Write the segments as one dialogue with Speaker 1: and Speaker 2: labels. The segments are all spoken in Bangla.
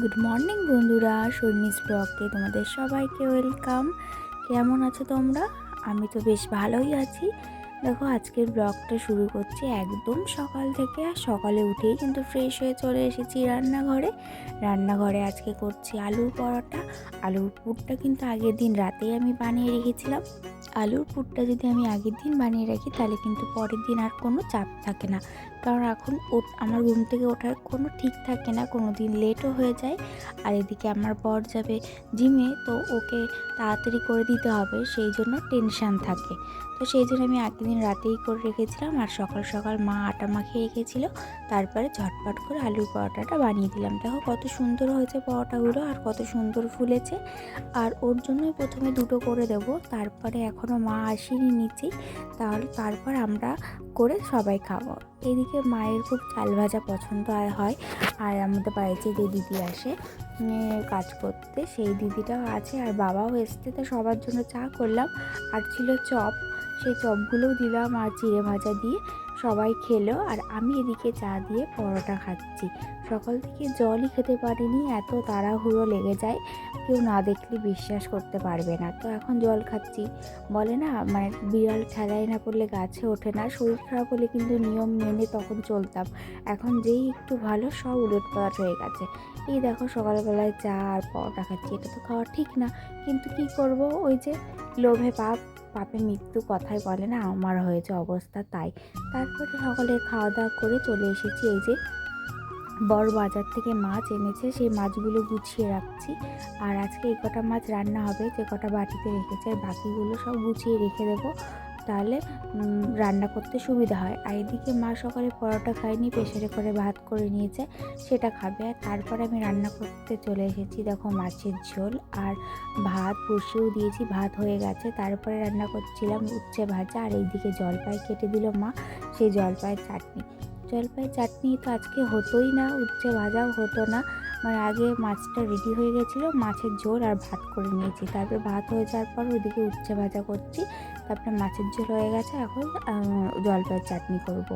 Speaker 1: গুড মর্নিং বন্ধুরা। শর্মিস ব্লগে তোমাদের সবাইকে ওয়েলকাম কেমন আছো তোমরা? আমি তো বেশ ভালোই আছি। দেখো, আজকের ব্লগটা শুরু করছি একদম সকাল থেকে। আর সকালে উঠেই কিন্তু ফ্রেশ হয়ে চলে এসেছি রান্নাঘরে। রান্নাঘরে আজকে করছি আলুর পরোটা। আলুর পুরটা কিন্তু আগের দিন রাতেই আমি বানিয়ে রেখেছিলাম। আলুর পুরটা যদি আমি আগের দিন বানিয়ে রাখি, তাহলে কিন্তু পরের দিন আর কোনো চাপ থাকে না। কারণ এখন আমার ঘুম থেকে ওঠার কোনো ঠিক থাকে না, কোনো দিন লেটও হয়ে যায়। আর এদিকে আমার বর যাবে জিমে, তো ওকে তাড়াতাড়ি করে দিতে হবে, সেই জন্য টেনশান থাকে। তো সেই জন্য আমি আগের রাতেই করে রেখেছিলাম আর সকাল সকাল মা আটা মাখিয়ে রেখেছিল। তারপরে ঝটপট করে আলুর পরোটাটা বানিয়ে দিলাম। দেখো কত সুন্দর হয়েছে পরোটাগুলো আর কত সুন্দর ফুলেছে। আর ওর জন্যই প্রথমে দুটো করে দেব। তারপরে এখনও মা আসেনি নিচে। তাহলে তারপর আমরা করে সবাই খাব। এদিকে মায়ের খুব চাল ভাজা পছন্দ আর হয়। আর আমাদের বাড়িতে যে দিদি আসে কাজ করতে, সেই দিদিটাও আছে। আর বাবাও এসছে, তো সবার জন্য চা করলাম। আর ছিল চপ। সেই চপগুলোও দিলাম আর চিড়ে ভাজা দিয়ে সবাই খেলো আর আমি এদিকে চা দিয়ে পরোটা খাচ্ছি। সকাল থেকে জলই খেতে পারিনি, এত তাড়াহুড়ো লেগে যায়, কেউ না দেখলে বিশ্বাস করতে পারবে না। তো এখন জল খাচ্ছি। বলে না মানে বিড়াল ঠেলায় না পড়লে গাছে ওঠে না, শরীর খারাপ হলে কিন্তু নিয়ম মেনে তখন চলতাম। এখন যেই একটু ভালো সব উলটপালট হয়ে গেছে। এই দেখো সকালবেলায় চা আর পরোটা খাচ্ছি, এটা তো খাওয়া ঠিক না, কিন্তু কি করব? ওই যে লোভে পাপ পাপে মৃত্যু কথায় বলে না, আমার হয়েছে অবস্থা তাই। তারপরে সকলে খাওয়া দাওয়া করে চলে এসেছি। এই যে বড় বাজার থেকে মাছ এনেছে, সেই মাছগুলো গুছিয়ে রাখছি। আর আজকে এই কটা মাছ রান্না হবে, যে কটা বাটিতে রেখেছে, আর বাকিগুলো সব গুছিয়ে রেখে দেবো। তাহলে রান্না করতে সুবিধা হয়। আর এদিকে মা সকালে পরোটা খায়নি প্রেশারে করে ভাত করে নিয়েছে, সেটা খাবে। আর তারপরে আমি রান্না করতে চলে এসেছি, দেখো মাছের ঝোল আর ভাত বসিয়েও দিয়েছি, ভাত হয়ে গেছে। তারপরে রান্না করছিলাম উচ্ছে ভাজা আর এইদিকে জলপাই কেটে দিল মা, সেই জলপাইয়ের চাটনি। জলপাইয়ের চাটনি তো আজকে হতোই না, উচ্ছে ভাজাও হতো না। মানে আগে মাছটা রেডি হয়ে গেছিল, মাছের ঝোল আর ভাত করে নিয়েছি। তারপরে ভাত হয়ে যাওয়ার পর ওইদিকে উচ্ছে ভাজা করছি। তারপরে মাছের ঝোল হয়ে গেছে, এখন জলপাইয়ের চাটনি করব।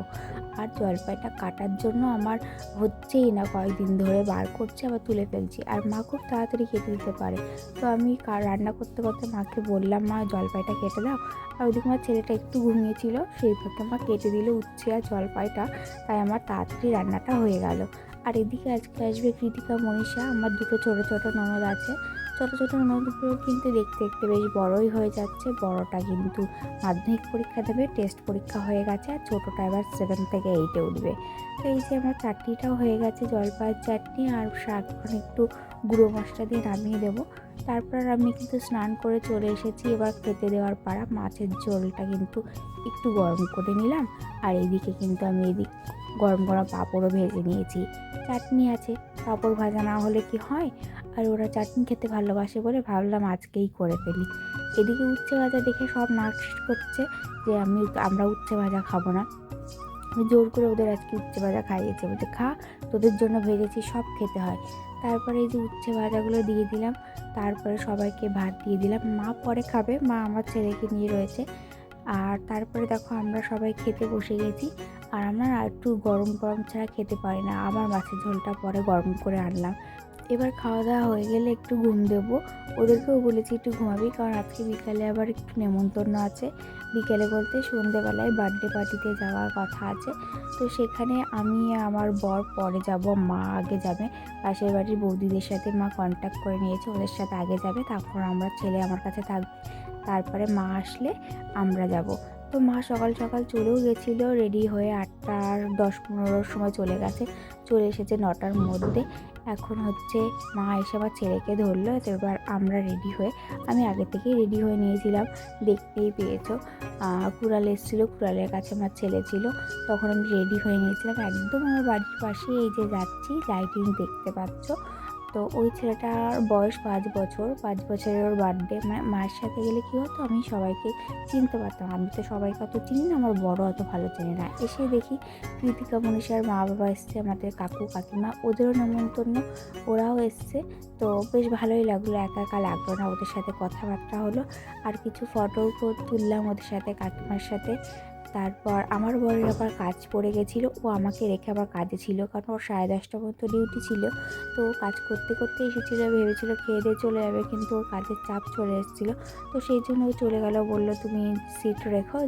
Speaker 1: আর জলপাইটা কাটার জন্য আমার হচ্ছেই না, কয়েকদিন ধরে বার করছি, আবার তুলে ফেলছি। আর মা খুব তাড়াতাড়ি কেটে দিতে পারে। তো আমি রান্না করতে করতে মাকে বললাম, মা, জলপাইটা কেটে দাও। আর ওইদিকে আমার ছেলেটা একটু ঘুমিয়েছিল, সেই ফাঁকে মা কেটে দিল উচ্ছে আর জলপাইটা। তাই আমার তাড়াতাড়ি রান্নাটা হয়ে গেল। আর এদিকে আজকে আসবে কৃতিকা, মনীষা। আমার দুটো ছোটো ছোটো ননদ আছে। ছোটো ছোটো ননদগুলো কিন্তু দেখতে দেখতে বেশ বড়ই হয়ে যাচ্ছে। বড়টা কিন্তু মাধ্যমিক পরীক্ষা দেবে টেস্ট পরীক্ষা হয়ে গেছে আর ছোটোটা এবার সেভেন থেকে এইটে উঠবে। তো এই যে আমার চাটনিটাও হয়ে গেছে, জলপাইয়ের চাটনি আর শাকখন একটু গুঁড়ো মশলা দিয়ে নামিয়ে দেবো। তারপর আমি কিন্তু স্নান করে চলে এসেছি এবার খেতে দেওয়ার পাড়া। মাছের ঝোলটা কিন্তু একটু গরম করে নিলাম। আর এইদিকে কিন্তু আমি এদিক গরম গরম পাঁপড়ও ভেজে নিয়েছি। চাটনি আছে। পাঁপড় ভাজা না হলে কি হয়? আর ওরা চাটনি খেতে ভালোবাসে বলে ভাবলাম আজকেই করে ফেলি। এদিকে উচ্ছে ভাজা দেখে সব নাক করছে যে আমি আমরা উচ্ছে ভাজা খাব না। আমি জোর করে ওদের আজকে উচ্ছে ভাজা খাইয়েছে। বলতে খা, তোদের জন্য ভেজেছি, সব খেতে হয়। তারপরে এই যে উচ্ছে ভাজাগুলো দিয়ে দিলাম। তারপরে সবাইকে ভাত দিয়ে দিলাম। মা পরে খাবে। মা আমার ছেলেকে নিয়ে রয়েছে। আর তারপরে দেখো আমরা সবাই খেতে বসে গেছি। আর আমরা একটু গরম গরম ছাড়া খেতে পারি না। আবার মাছের ঝোলটা পরে গরম করে আনলাম। এবার খাওয়া দাওয়া হয়ে গেলে একটু ঘুম দেবো। ওদেরকেও বলেছি একটু ঘুমাবি কারণ আজকে বিকালে আবার একটু নেমন্তন্ন আছে। বিকেলে বলতে সন্ধেবেলায় বার্থডে পার্টিতে যাওয়ার কথা আছে। তো সেখানে আমি আমার বর পরে যাব। মা আগে যাবে। পাশের বাড়ির বৌদিদের সাথে মা কন্ট্যাক্ট করে নিয়েছে। ওদের সাথে আগে যাবে। তারপর আমরা ছেলে আমার কাছে থাকবে। তারপরে মা আসলে আমরা যাব। তো মা সকাল সকাল চলেও গেছিল রেডি হয়ে আটটার দশ পনেরোর সময় চলে গেছে। চলে এসেছে নটার মধ্যে। এখন হচ্ছে মা এসে আবার ছেলেকে ধরলো তো এবার আমরা রেডি হয়ে, আমি আগে থেকেই রেডি হয়ে নিয়েছিলাম। দেখতেই পেয়েছ। কুড়াল এসেছিল, কুড়ালের কাছে আমার ছেলে ছিল। তখন আমি রেডি হয়ে নিয়েছিলাম। একদম আমার বাড়ির পাশে এই যে যাচ্ছি লাইটিং দেখতে পাচ্ছ। তো ওই ছেলেটার বয়স পাঁচ বছর, পাঁচ বছরের ওর বার্থডে মানে মায়ের সাথে গেলে কী হতো? আমি সবাইকে চিনতে পারতাম। আমি তো সবাইকে অত চিনি না, আমার বড় অত ভালো চিনি না। এসে দেখি কৃতিকা মনীষার মা বাবা এসছে, আমাদের কাকু, কাকিমা, ওদেরও নেমন্তন্ন, ওরাও এসছে। তো বেশ ভালোই লাগল, একা একা লাগল না, ওদের সাথে কথাবার্তা হলো। আর কিছু ফটো তুললাম ওদের সাথে, কাকিমার সাথে। তারপর আমার বরের আবার কাজ পড়ে গেছিল, ও আমাকে রেখে আবার কাজে ছিল কারণ ওর সাড়ে দশটা পর্যন্ত ডিউটি ছিল। তো কাজ করতে করতে এসেছিল, ভেবেছিলো খেয়ে দিয়ে চলে যাবে কিন্তু ওর কাজের চাপ চলে এসেছিল। তো সেই জন্য ও চলে গেল, বলল, তুমি সিট রেখো,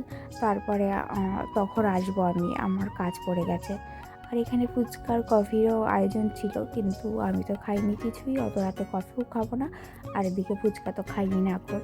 Speaker 1: তারপরে তখন আসব আমি, আমার কাজ পড়ে গেছে। আর এখানে ফুচকার কফিরও আয়োজন ছিল, কিন্তু আমি তো খাইনি কিছুই। অত রাতে কফিও খাব না, আর এদিকে ফুচকা তো খাইনি না এখন।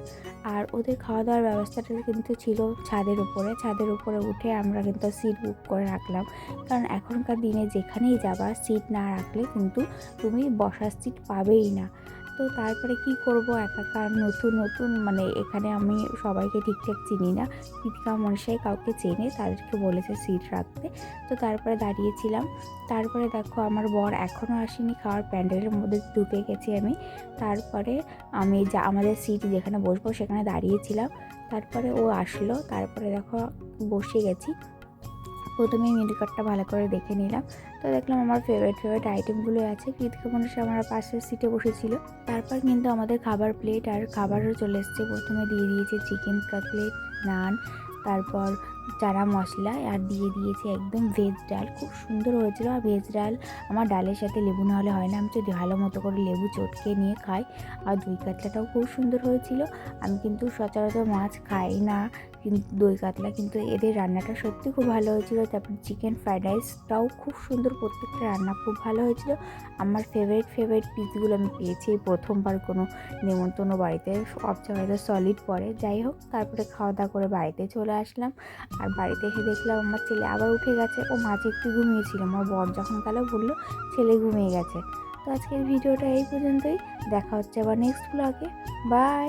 Speaker 1: আর ওদের খাওয়া দাওয়ার ব্যবস্থাটা কিন্তু ছিল ছাদের উপরে। ছাদের উপরে উঠে আমরা কিন্তু সিট বুক করে রাখলাম। কারণ এখনকার দিনে যেখানেই যাবা সিট না রাখলে কিন্তু তুমি বসার সিট পাবেই না। তো তারপরে কি করব? একাকার নতুন নতুন মানে এখানে আমি সবাইকে ঠিকঠাক চিনি না। কৃতিকা মনসাই কাউকে চেনে, তাদেরকে বলেছে সিট রাখতে। তো তারপরে দাঁড়িয়েছিলাম। তারপরে দেখো আমার বর এখনও আসেনি, খাওয়ার প্যান্ডেলের মধ্যে ঢুকে গেছি আমি। তারপরে আমি যা, আমাদের সিট যেখানে বসবো সেখানে দাঁড়িয়েছিলাম। তারপরে ও আসলো, তারপরে দেখো বসে গেছি। প্রথমে মেনু কার্ডটা ভালো করে দেখে নিলাম। তো দেখলাম আমার ফেভারিট ফেভারিট আইটেমগুলো আছে। কৃতিকা মানুষ আমার পাশের সিটে বসেছিল। তারপর কিন্তু আমাদের খাবার প্লেট আর খাবারও চলে এসছে। প্রথমে দিয়ে দিয়েছে চিকেন কাটলেট নান তারপর চারা মশলা আর দিয়ে দিয়েছে একদম ভেজ ডাল। খুব সুন্দর হয়েছিল। আর ভেজ ডাল আমার ডালের সাথে লেবু না হলে হয় না। আমি যদি ভালো মতো করে লেবু চটকে নিয়ে খাই, আর দই কাতলাটাও খুব সুন্দর হয়েছিল। আমি কিন্তু সচরাচর মাছ খাই না। কিন্তু দই কাতলা, কিন্তু এদের রান্নাটা সত্যি খুব ভালো হয়েছিল। তারপর চিকেন ফ্রাইড রাইসটাও খুব সুন্দর প্রত্যেকটা রান্না খুব ভালো হয়েছিল। আমার ফেভারিট ফেভারিট পিসগুলো আমি পেয়েছি। এই প্রথমবার কোনো নেমন্তন্ন বাড়িতে সব জায়গায় সলিড পরে যাই হোক, তারপরে খাওয়া দাওয়া করে বাড়িতে চলে আসলাম। আর বাড়িতে এসে দেখলাম আমার ছেলে আবার উঠে গেছে। ও মাঝে একটু ঘুমিয়েছিল। আমার বর যখন গেল বলল, ছেলে ঘুমিয়ে গেছে। তো আজকের ভিডিওটা এই পর্যন্তই। দেখা হচ্ছে আবার নেক্সট ব্লগে বাই